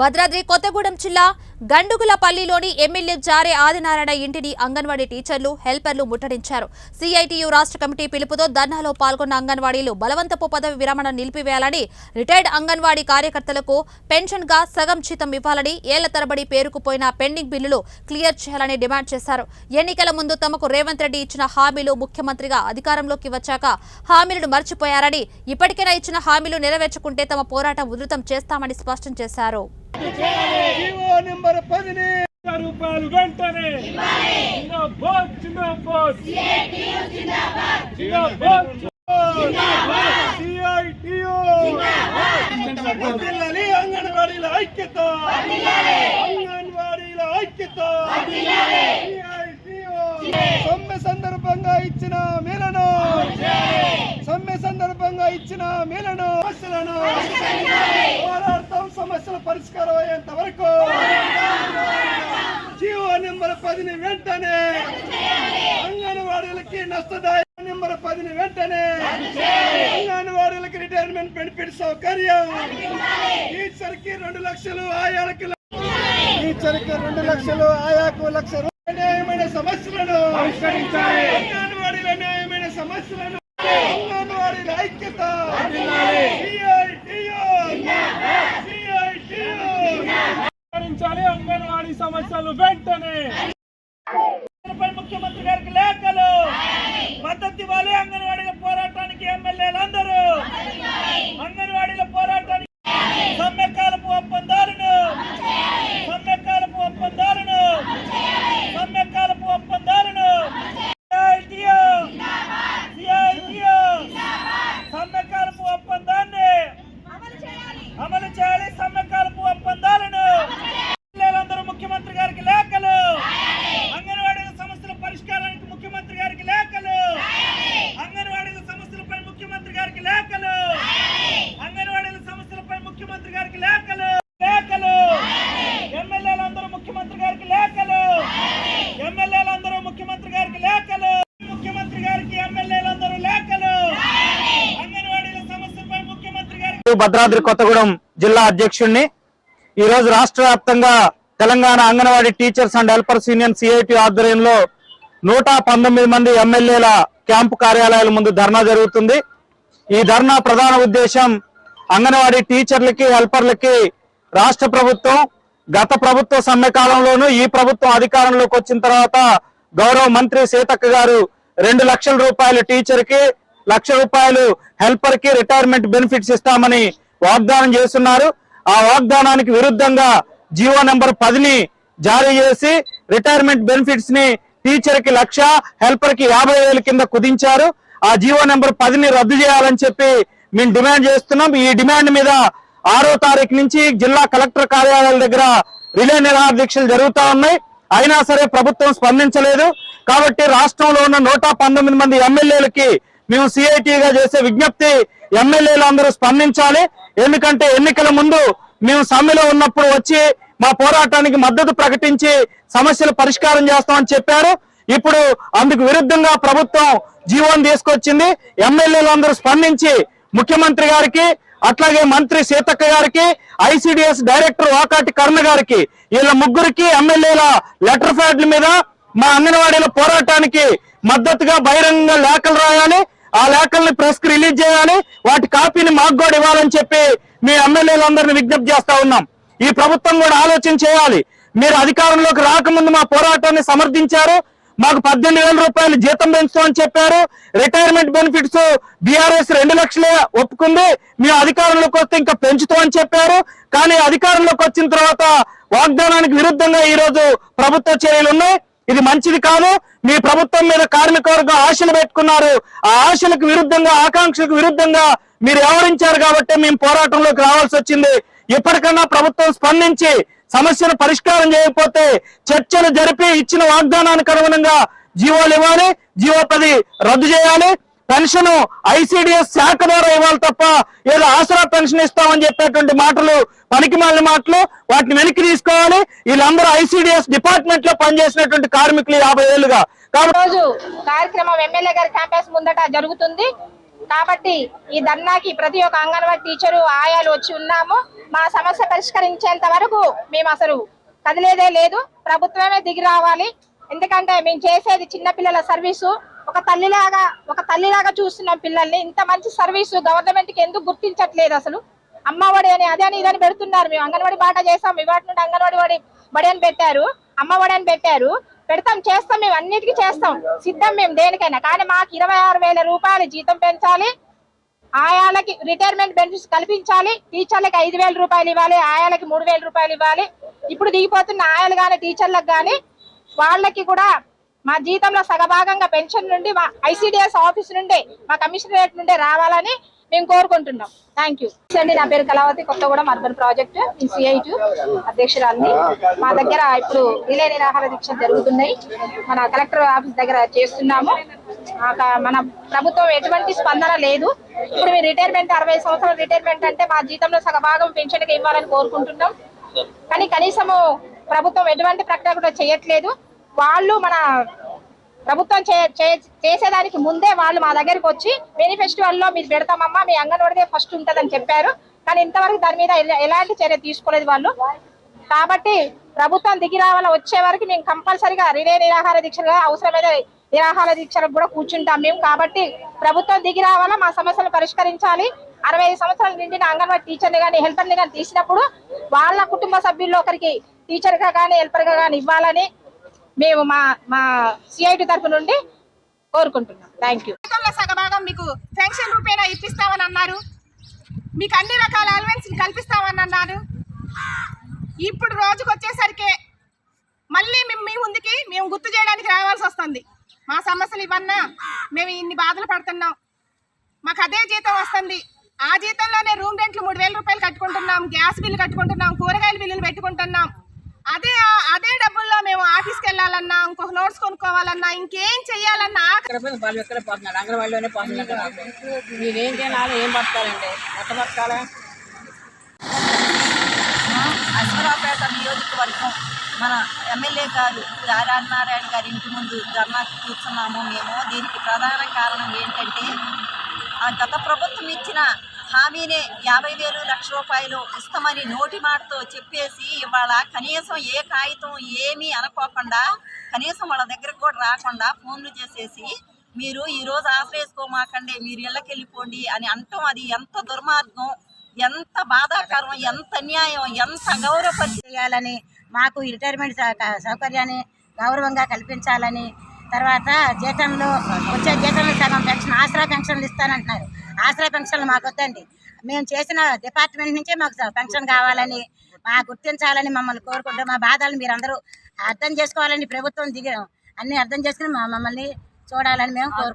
భద్రాద్రి కొత్తగూడెం జిల్లా గండుగులపల్లిలోని ఎమ్మెల్యే జారే ఆదినారాయణ ఇంటిని అంగన్వాడీ టీచర్లు హెల్పర్లు ముట్టడించారు. సిఐటియు రాష్ట్ర కమిటీ పిలుపుతో ధర్నాలో పాల్గొన్న అంగన్వాడీలు బలవంతపు పదవి విరమణ నిలిపివేయాలని రిటైర్డ్ అంగన్వాడీ కార్యకర్తలకు పెన్షన్గా సగం జీతం ఇవ్వాలని ఏళ్ళ తరబడి పేరుకుపోయిన పెండింగ్ బిల్లులు క్లియర్ చేయాలని డిమాండ్ చేశారు. ఎన్నికల ముందు తమకు రేవంత్ రెడ్డి ఇచ్చిన హామీలు ముఖ్యమంత్రిగా అధికారంలోకి వచ్చాక హామీలను మర్చిపోయారని ఇప్పటికైనా ఇచ్చిన హామీలు నెరవేర్చుకుంటే తమ పోరాటం ఉధృతం చేస్తామని స్పష్టం చేశారు. నెంబర్ పదిని. రూపాయలు వెంటనే. జిందాబాద్ జిందాబాద్. జిందాబాద్. సిఐటియు వర్ధిల్లాలి అంగన్వాడీల ఐక్యత. అంగన్వాడీల ఐక్యత. CITU. సమ్మె సందర్భంగా ఇచ్చిన సమ్మె సందర్భంగా ఇచ్చిన మేలను సమస్యలను పోరాడతాం. సమస్యల పరిష్కారం అయ్యేంత వరకు జీవో నెంబర్ పదిని వెంటనే అంగన్వాడీలకి నష్టదాయ నెంబర్ పదిని వెంటనే అంగన్వాడీలకి రిటైర్మెంట్ బెనిఫిట్ సౌకర్యం. టీచర్కి రెండు లక్షలు ఆయాలకి ల- టీచర్కి రెండు లక్షలు ఆయాకు లక్ష సమస్యలను. అంగన్వాడీల న్యాయమైన సమస్యలను అంగన్వాడీ సమస్యలు వెంటనే. ముఖ్యమంత్రి గారికి లేఖలు. మద్దతు ఇవ్వాలి అంగన్వాడీల పోరాటానికి ఎమ్మెల్యేలు అందరూ అంగన్వాడీల పోరాటానికి సమ్మెకాలపు ఒప్పందాలను సమ్మెకాలపు ఒప్పందాలను సమ్మెకాలపు ఒప్పందాలను CITU. CITU. సమ్మెకాలపు ఒప్పందాన్ని అమలు చేయాలి సమ్మెకాలపు ఒప్పందాలను ఎమ్మెల్యేలందరూ ముఖ్యమంత్రి గారికి లేఖలు అంగన్వాడీల సమస్యల పరిష్కారానికి ముఖ్యమంత్రి గారికి లేఖలు అంగన్వాడీల సమస్యలపై ముఖ్యమంత్రి గారికి లేఖలు అంగన్వాడీల సమస్యలపై ముఖ్యమంత్రి గారికి లేఖలు లేఖలు ఎమ్మెల్యేలందరూ ముఖ్యమంత్రి గారికి లేఖలు ఎమ్మెల్యేలందరూ ముఖ్యమంత్రి గారికి లేఖలు ముఖ్యమంత్రి గారికి ఎమ్మెల్యేలందరూ లేఖలు అంగన్వాడీల సమస్యలపై ముఖ్యమంత్రి గారికి భద్రాద్రి కొత్తగూడెం జిల్లా అధ్యక్షుడిని ఈ రోజు రాష్ట్ర వ్యాప్తంగా Telangana anganwadi teachers and helpers union CIT ఆధ్వర్యంలో నూట పంతొమ్మిది మంది ఎమ్మెల్యేల క్యాంపు కార్యాలయాల ముందు ధర్నా జరుగుతుంది. ఈ ధర్నా ప్రధాన ఉద్దేశం అంగన్వాడీ టీచర్లకి హెల్పర్లకి రాష్ట్ర ప్రభుత్వం గత ప్రభుత్వ సమ్మె కాలంలోనూ ఈ ప్రభుత్వం అధికారంలోకి వచ్చిన తర్వాత గౌరవ మంత్రి సీతక్క గారు రెండు లక్షల రూపాయల టీచర్కి లక్ష రూపాయలు హెల్పర్కి రిటైర్మెంట్ బెనిఫిట్స్ ఇస్తామని వాగ్దానం చేస్తున్నారు. ఆ వాగ్దానానికి విరుద్ధంగా జీవో నెంబర్ పదిని జారీ చేసి రిటైర్మెంట్ బెనిఫిట్స్ని టీచర్కి లక్ష హెల్పర్కి యాభై వేల కింద కుదించారు. ఆ జీవో నెంబర్ పదిని రద్దు చేయాలని చెప్పి మేము డిమాండ్ చేస్తున్నాం. ఈ డిమాండ్ మీద ఆరో తారీఖు నుంచి జిల్లా కలెక్టర్ కార్యాలయాల దగ్గర రిలే నిరాహార దీక్షలు జరుగుతా ఉన్నాయి. అయినా సరే ప్రభుత్వం స్పందించలేదు. కాబట్టి రాష్ట్రంలో ఉన్న నూట పంతొమ్మిది మంది ఎమ్మెల్యేలకి మేము సిఐటిగా చేసే విజ్ఞప్తి ఎమ్మెల్యేలు అందరూ స్పందించాలి. ఎందుకంటే ఎన్నికల ముందు మేము సమ్మెలో ఉన్నప్పుడు వచ్చి మా పోరాటానికి మద్దతు ప్రకటించి సమస్యలు పరిష్కారం చేస్తామని చెప్పారు. ఇప్పుడు అందుకు విరుద్ధంగా ప్రభుత్వం జీవోని తీసుకొచ్చింది. ఎమ్మెల్యేలు అందరూ స్పందించి ముఖ్యమంత్రి గారికి అట్లాగే మంత్రి సీతక్క గారికి ఐసిడిఎస్ డైరెక్టర్ వాకాటి కర్ణ గారికి వీళ్ళ ముగ్గురికి ఎమ్మెల్యేల లెటర్ ప్యాడ్ల మీద మా అంగన్వాడీల పోరాటానికి మద్దతుగా బహిరంగ లేఖలు రాయాలి. ఆ లేఖల్ని ప్రెస్కి రిలీజ్ చేయాలి. వాటి కాపీని మాకు కూడా ఇవ్వాలని చెప్పి మీ ఎమ్మెల్యేలందరినీ విజ్ఞప్తి చేస్తా ఉన్నాం. ఈ ప్రభుత్వం కూడా ఆలోచన చేయాలి. మీరు అధికారంలోకి రాకముందు మా పోరాటాన్ని సమర్థించారు. మాకు పద్దెనిమిది వేల రూపాయలు జీతం పెంచుతామని చెప్పారు. రిటైర్మెంట్ బెనిఫిట్స్ బీఆర్ఎస్ రెండు లక్షలే ఒప్పుకుంది. మేము అధికారంలోకి వస్తే ఇంకా పెంచుతామని చెప్పారు. కానీ అధికారంలోకి వచ్చిన తర్వాత వాగ్దానానికి విరుద్ధంగా ఈ రోజు ప్రభుత్వ చర్యలు ఉన్నాయి ఇది మంచిది కాదు. మీ ప్రభుత్వం మీద కార్మికవర్గం ఆశలు పెట్టుకున్నారు. ఆ ఆశలకు విరుద్ధంగా ఆకాంక్షలకు విరుద్ధంగా మీరు వ్యవహరించారు కాబట్టి మేము పోరాటంలోకి రావాల్సి వచ్చింది. ఇప్పటికన్నా ప్రభుత్వం స్పందించి సమస్యను పరిష్కారం చేయకపోతే చర్చలు జరిపి ఇచ్చిన వాగ్దానానికి అనుగుణంగా జీవోలు ఇవ్వాలి జీవో పది రద్దు చేయాలి. పెన్షన్ ఐసిడిఎస్ శాఖ ద్వారా ఇవ్వాలి తప్ప ఏదో ఆసరా పెన్షన్ ఇస్తామని చెప్పేటువంటి మాటలు పనికి మాలిన మాటలు వాటిని వెనక్కి తీసుకోవాలి. వీళ్ళందరూ ఐసిడిఎస్ డిపార్ట్మెంట్లో పనిచేసినటువంటి కార్మికులు యాభై ఏళ్ళుగా. రోజు కార్యక్రమం ఎమ్మెల్యే గారి క్యాంపస్ ముందట జరుగుతుంది. కాబట్టి ఈ ధర్నాకి ప్రతి ఒక్క అంగన్వాడీ టీచరు ఆయాలు వచ్చి ఉన్నాము. మా సమస్య పరిష్కరించేంత వరకు మేము అసలు కదిలేదే లేదు. ప్రభుత్వమే దిగి రావాలి. ఎందుకంటే మేము చేసేది చిన్నపిల్లల సర్వీసు. ఒక తల్లిలాగా ఒక తల్లిలాగా చూస్తున్నాం పిల్లల్ని ఇంత మంచి సర్వీసు గవర్నమెంట్కి ఎందుకు గుర్తించట్లేదు అసలు? అమ్మఒడి అని అదే అని ఇదని పెడుతున్నారు మేము. అంగన్వాడి బాట చేసాం ఇవాటి నుండి అంగన్వాడి వాడి బడి అని పెట్టారు అమ్మఒడి అని పెట్టారు. పెడతాం చేస్తాం మేము అన్నిటికీ చేస్తాం. సిద్ధం మేము దేనికైనా. కానీ మాకు ఇరవై ఆరు వేల రూపాయలు జీతం పెంచాలి. ఆయాలకి రిటైర్మెంట్ బెనిఫిట్స్ కల్పించాలి. టీచర్లకి ఐదు వేల రూపాయలు ఇవ్వాలి. ఆయాలకి మూడు వేల రూపాయలు ఇవ్వాలి. ఇప్పుడు దిగిపోతున్న ఆయాలు కానీ టీచర్లకు కానీ వాళ్ళకి కూడా మా జీతంలో సగభాగంగా పెన్షన్ నుండి మా ఐసిడిఎస్ ఆఫీస్ నుండి మా కమిషనరేట్ నుండి రావాలని మేము కోరుకుంటున్నాం. థ్యాంక్ యూ అండి నా పేరు కళావతి కొత్తగూడెం అర్బన్ ప్రాజెక్ట్ ఈ సిఐటు అధ్యక్షురాలని. మా దగ్గర ఇప్పుడు రిలే నిరాహార దీక్ష జరుగుతున్నాయి. మన కలెక్టర్ ఆఫీస్ దగ్గర చేస్తున్నాము. మన ప్రభుత్వం ఎటువంటి స్పందన లేదు. ఇప్పుడు మీ రిటైర్మెంట్ అరవై సంవత్సరాల రిటైర్మెంట్ అంటే మా జీతంలో సగభాగం పెన్షన్కి ఇవ్వాలని కోరుకుంటున్నాం. కానీ కనీసము ప్రభుత్వం ఎటువంటి ప్రకటన కూడా చేయట్లేదు. వాళ్ళు మన ప్రభుత్వం చే- చే- చేసేదానికి ముందే వాళ్ళు మా దగ్గరికి వచ్చి మేనిఫెస్టివల్లో మీరు పెడతామమ్మా మీ అంగన్వాడిదే ఫస్ట్ ఉంటుందని చెప్పారు. కానీ ఇంతవరకు దాని మీద ఎలాంటి చర్య తీసుకోలేదు వాళ్ళు. కాబట్టి ప్రభుత్వం దిగి రావాల వచ్చే వరకు మేము కంపల్సరిగా రిలే నిరాహార దీక్షలుగా అవసరమైన నిరాహార దీక్షలకు కూడా కూర్చుంటాం మేము. కాబట్టి ప్రభుత్వం దిగి రావాలా మా సమస్యలు పరిష్కరించాలి. అరవై ఐదు సంవత్సరాలు నిండిన అంగన్వాడీ టీచర్ని కానీ హెల్పర్ని కానీ తీసినప్పుడు వాళ్ళ కుటుంబ సభ్యుల్లో ఒకరికి టీచర్గా కానీ హెల్పర్గా కానీ ఇవ్వాలని మేము మా మా సిఐటి తరపు నుండి కోరుకుంటున్నాం. థ్యాంక్ యూ సగభాగం మీకు పెన్షన్ రూపేణా ఇప్పిస్తామని అన్నారు. మీకు అన్ని రకాల అలవెన్స్ కల్పిస్తామని అన్నారు. ఇప్పుడు రోజుకు వచ్చేసరికి మళ్ళీ మేము మీ ముందుకి మేము గుర్తు చేయడానికి రావాల్సి వస్తుంది. మా సమస్యలు ఇవన్నా మేము ఇన్ని బాధలు పడుతున్నాం. మాకు అదే జీతం వస్తుంది. ఆ జీతంలోనే రూమ్ రెంట్లు మూడు రూపాయలు కట్టుకుంటున్నాం గ్యాస్ బిల్లు కట్టుకుంటున్నాం కూరగాయల బిల్లులు పెట్టుకుంటున్నాం. అదే అదే డబ్బుల్లో మేము ఆఫీస్కి వెళ్ళాలన్నా ఇంకొక నోట్స్ కొనుక్కోవాలన్నా ఇంకేం చెయ్యాలన్నా వాళ్ళు ఎక్కడ పోతున్నారు? అంగన్వాడిలోనే పోతున్నారు మీరేం చేయాలి ఏం బతకాలండి ఎట్ట అశ్వరాపేట నియోజకవర్గం. మన ఎమ్మెల్యే గారు నారాయణ గారి ఇంటి ముందు ధర్నాకి కూర్చున్నాము మేము. దీనికి ప్రధాన కారణం ఏంటంటే ఆ గత ప్రభుత్వం ఇచ్చిన హామీనే యాభై వేలు లక్ష రూపాయలు ఇస్తామని నోటి మాటతో చెప్పేసి ఇవాళ కనీసం ఏ కాగితం ఏమీ అనుకోకుండా కనీసం వాళ్ళ దగ్గరకు కూడా రాకుండా ఫోన్లు చేసేసి మీరు ఈరోజు ఆశ్రయించుకోమాకండి మీరు ఇళ్ళకి వెళ్ళిపోండి అని అంటాం. అది ఎంత దుర్మార్గం ఎంత బాధాకరం ఎంత అన్యాయం ఎంత గౌరవం చేయాలని మాకు రిటైర్మెంట్ సౌక- సౌకర్యాన్ని గౌరవంగా కల్పించాలని తర్వాత జీతంలో వచ్చే జీతంలో సగం పెన్షన్ ఆసరా పెన్షన్లు ఇస్తానంటున్నారు. ఆశ్రయ పెన్షన్లు మాకు వద్దండి. మేము చేసిన డిపార్ట్మెంట్ నుంచే మాకు పెన్షన్ కావాలని మా గుర్తించాలని మమ్మల్ని కోరుకుంటూ మా బాధలు అందరూ అర్థం చేసుకోవాలని ప్రభుత్వం దిగ అన్ని అర్థం చేసుకుని మమ్మల్ని చూడాలని మేము కోరుకుంటున్నాం.